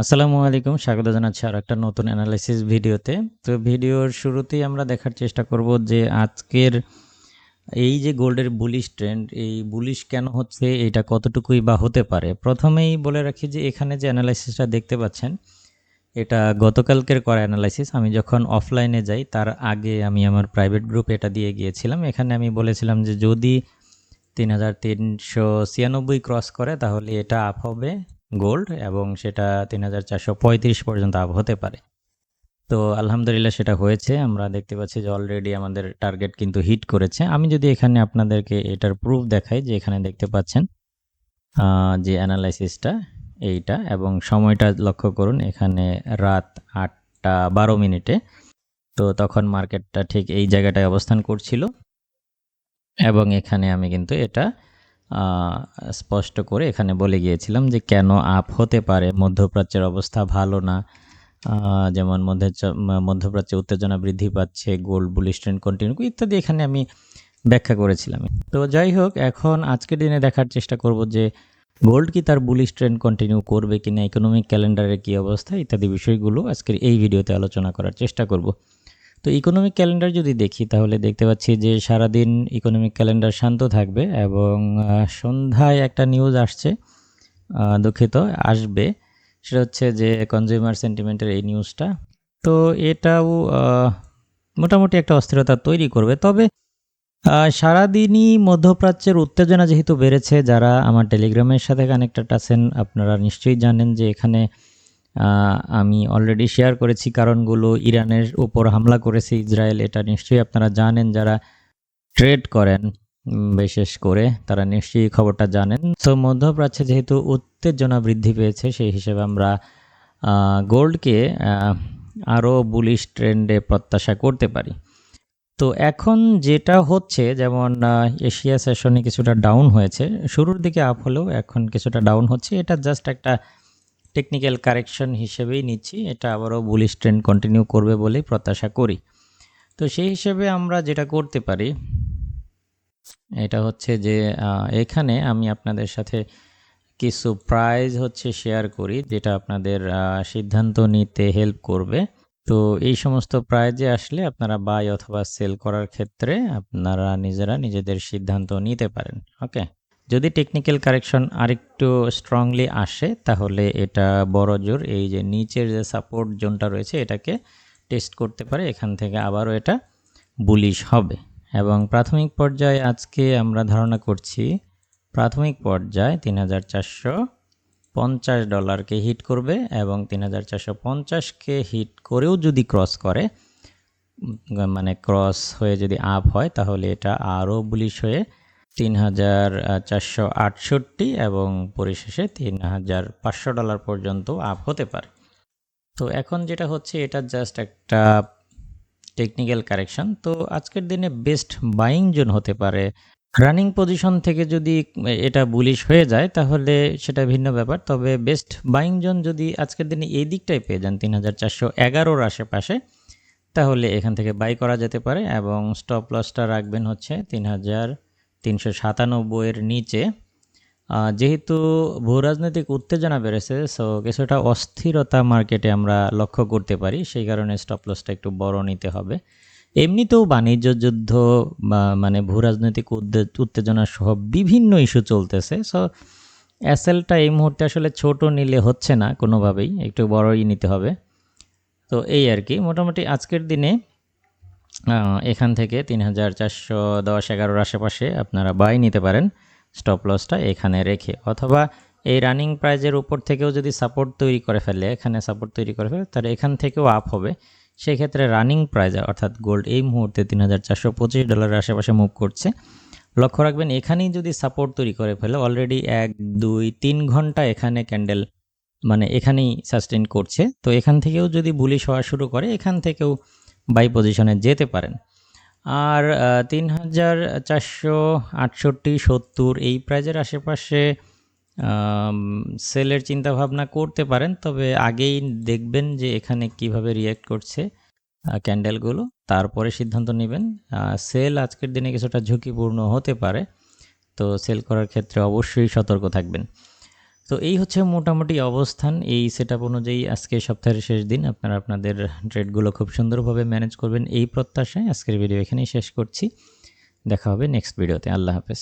আসসালামু আলাইকুম, স্বাগত জানাচ্ছি আর একটা নতুন অ্যানালাইসিস ভিডিওতে। তো ভিডিওর শুরুতেই আমরা দেখার চেষ্টা করব যে আজকের এই যে গোল্ডের বুলিশ ট্রেন্ড এই বুলিশ কেন হচ্ছে, এটা কতটুকুই বা হতে পারে? প্রথমেই বলে রাখি যে এখানে যে অ্যানালাইসিসটা দেখতে পাচ্ছেন, এটা গতকালকের করা অ্যানালাইসিস আমি যখন অফলাইনে যাই, তার আগে আমি আমার প্রাইভেট গ্রুপ এটা দিয়ে গিয়েছিলাম। এখানে আমি বলেছিলাম যে যদি তিন হাজার তিনশো ছিয়ানব্বই ক্রস করে, তাহলে এটা আপ হবে। গোল্ড এবং সেটা তিন হাজার চারশো পঁয়ত্রিশ পর্যন্ত আপ হতে পারে। তো আলহামদুলিল্লাহ সেটা হয়েছে। আমরা দেখতে পাচ্ছি যে অলরেডি আমাদের টার্গেট কিন্তু হিট করেছে। আমি যদি এখানে আপনাদেরকে এটার প্রুফ দেখাই যে এখানে দেখতে পাচ্ছেন যে অ্যানালাইসিসটা এইটা এবং সময়টা লক্ষ্য করুন, এখানে রাত আটটা বারো মিনিটে। তো তখন মার্কেটটা ঠিক এই জায়গাটায় অবস্থান করছিল। এবং এখানে আমি কিন্তু এটা স্পষ্ট করে এখানে বলে গিয়েছিলাম যে কেন আপ হতে পারে, মধ্যপ্রাচ্যের অবস্থা ভালো না। যেমন মধ্যে মধ্যপ্রাচ্যে উত্তেজনা বৃদ্ধি পাচ্ছে গোল্ড বুলিশ ট্রেন্ড কন্টিনিউ ইত্যাদি এখানে আমি ব্যাখ্যা করেছিলাম। তো যাই হোক, এখন আজকের দিনে দেখার চেষ্টা করব যে গোল্ড কি তার বুলিশ ট্রেন্ড কন্টিনিউ করবে কিনা ইকোনমিক ক্যালেন্ডারের কি অবস্থা, ইত্যাদি বিষয়গুলো আজকের এই ভিডিওতে আলোচনা করার চেষ্টা করব। তো ইকোনমিক ক্যালেন্ডার যদি দেখি, তাহলে দেখতে পাচ্ছি যে সারাদিন ইকোনমিক ক্যালেন্ডার শান্ত থাকবে এবং সন্ধ্যায় একটা নিউজ আসছে দুঃখিত, আসবে। সেটা হচ্ছে যে কনজিউমার সেন্টিমেন্টের এই নিউজটা তো এটাও মোটামুটি একটা অস্থিরতা তৈরি করবে। তবে সারাদিনই মধ্যপ্রাচ্যের উত্তেজনা যেহেতু বেড়েছে, যারা আমার টেলিগ্রামের সাথে কানেক্টেড আছেন, আপনারা নিশ্চয়ই জানেন যে এখানে আমি অলরেডি শেয়ার করেছি কারণগুলো ইরানের উপর হামলা করেছে ইসরায়েল, এটা নিশ্চয়ই আপনারা জানেন, যারা ট্রেড করেন বিশেষ করে তারা নিশ্চয়ই খবরটা জানেন। তো মধ্যপ্রাচ্যে যেহেতু উত্তেজনা বৃদ্ধি পেয়েছে, সেই হিসেবে আমরা গোল্ডকে আরও বুলিশ ট্রেন্ডে প্রত্যাশা করতে পারি। তো এখন যেটা হচ্ছে, যেমন এশিয়া সেশনে কিছুটা ডাউন হয়েছে, শুরুর দিকে আপ হলেও এখন কিছুটা ডাউন হচ্ছে, এটা জাস্ট একটা টেকনিক্যাল কারেকশন হিসেবেই নিচ্ছি, এটা আবারও বুলিশ ট্রেন্ড কন্টিনিউ করবে বলেই প্রত্যাশা করি। তো সেই হিসেবে আমরা যেটা করতে পারি, এটা হচ্ছে যে এখানে আমি আপনাদের সাথে কিছু প্রাইজ হচ্ছে শেয়ার করি, যেটা আপনাদের সিদ্ধান্ত নিতে হেল্প করবে। তো এই সমস্ত প্রাইজে আসলে আপনারা বাই অথবা সেল করার ক্ষেত্রে আপনারা নিজেরা নিজেদের সিদ্ধান্ত নিতে পারেন ওকে যদি টেকনিক্যাল কারেকশন আরেকটু স্ট্রংলি আসে, তাহলে এটা বড় জোর। এই যে নিচের যে সাপোর্ট জোনটা রয়েছে, এটাকে টেস্ট করতে পারে। এখান থেকে আবারও এটা বুলিশ হবে। এবং প্রাথমিক পর্যায়ে আজকে আমরা ধারণা করছি, প্রাথমিক পর্যায়ে তিন হাজার চারশো পঞ্চাশ ডলারকে হিট করবে এবং তিন হাজার চারশো পঞ্চাশকে হিট করেও যদি ক্রস করে মানে ক্রস হয়ে যদি আপ হয়, তাহলে এটা আরও বুলিশ হয়ে তিন হাজার চারশো আটষট্টি এবং পরিশেষে তিন হাজার পাঁচশো ডলার পর্যন্ত আপ হতে পারে। তো এখন যেটা হচ্ছে, এটা জাস্ট একটা টেকনিক্যাল কারেকশন তো আজকের দিনে বেস্ট বাইং জোন হতে পারে। রানিং পজিশন থেকে যদি এটা বুলিশ হয়ে যায়, তাহলে সেটা ভিন্ন ব্যাপার। তবে বেস্ট বাইং জোন যদি আজকের দিনে এই দিকটাই পেয়ে যান তিন হাজার চারশো এগারোর আশেপাশে, তাহলে এখান থেকে বাই করা যেতে পারে এবং স্টপ লসটা রাখবেন হচ্ছে তিন হাজার তিনশো সাতানব্বইয়ের নিচে। যেহেতু ভূরাজনৈতিক উত্তেজনা বেড়েছে সো কিছুটা অস্থিরতা মার্কেটে আমরা লক্ষ্য করতে পারি, সেই কারণে স্টপ লসটা একটু বড় নিতে হবে। এমনিতেও বাণিজ্য যুদ্ধ বা মানে ভূরাজনৈতিক উত্তেজনা সহ বিভিন্ন ইস্যু চলতেছে সো অ্যাসেলটা এই মুহূর্তে আসলে ছোট নিলে হচ্ছে না কোনোভাবেই, একটু বড়ই নিতে হবে। তো এই আর কি, মোটামুটি আজকের দিনে এখান থেকে তিন হাজার চারশো দশ এগারোর আশেপাশে আপনারা বাই নিতে পারেন স্টপ লসটা এখানে রেখে। অথবা এই রানিং প্রাইজের উপর থেকেও যদি সাপোর্ট তৈরি করে ফেলে, এখানে সাপোর্ট তৈরি করে ফেলে, তাহলে এখান থেকেও আপ হবে। সেই ক্ষেত্রে রানিং প্রাইজ অর্থাৎ গোল্ড এই মুহূর্তে তিন হাজার চারশো পঁচিশ ডলারের আশেপাশে মুভ করছে। লক্ষ্য রাখবেন, এখানেই যদি সাপোর্ট তৈরি করে ফেলে অলরেডি এক, দুই, তিন ঘণ্টা এখানে ক্যান্ডেল মানে এখানেই সাস্টেন করছে। তো এখান থেকেও যদি বুলিশ হওয়া শুরু করে, এখান থেকেও বাই পজিশনে যেতে পারেন। আর তিন হাজার চারশো আটষট্টি সত্তর এই প্রাইজের আশেপাশে সেলের চিন্তাভাবনা করতে পারেন, তবে আগেই দেখবেন যে এখানে কীভাবে রিয়্যাক্ট করছে ক্যান্ডেলগুলো তারপরে সিদ্ধান্ত নেবেন সেল আজকের দিনে কিছুটা ঝুঁকিপূর্ণ হতে পারে, তো সেল করার ক্ষেত্রে অবশ্যই সতর্ক থাকবেন। তো এই হচ্ছে মোটামুটি অবস্থান। এই সেট অনুযায়ী আজকে সপ্তাহের শেষ দিন। আপনারা আপনাদের ট্রেডগুলো খুব সুন্দরভাবে ম্যানেজ করবেন এই প্রত্যাশায়। আজকের ভিডিও এখানেই শেষ করছি। দেখা হবে নেক্সট ভিডিওতে আল্লাহ হাফেজ।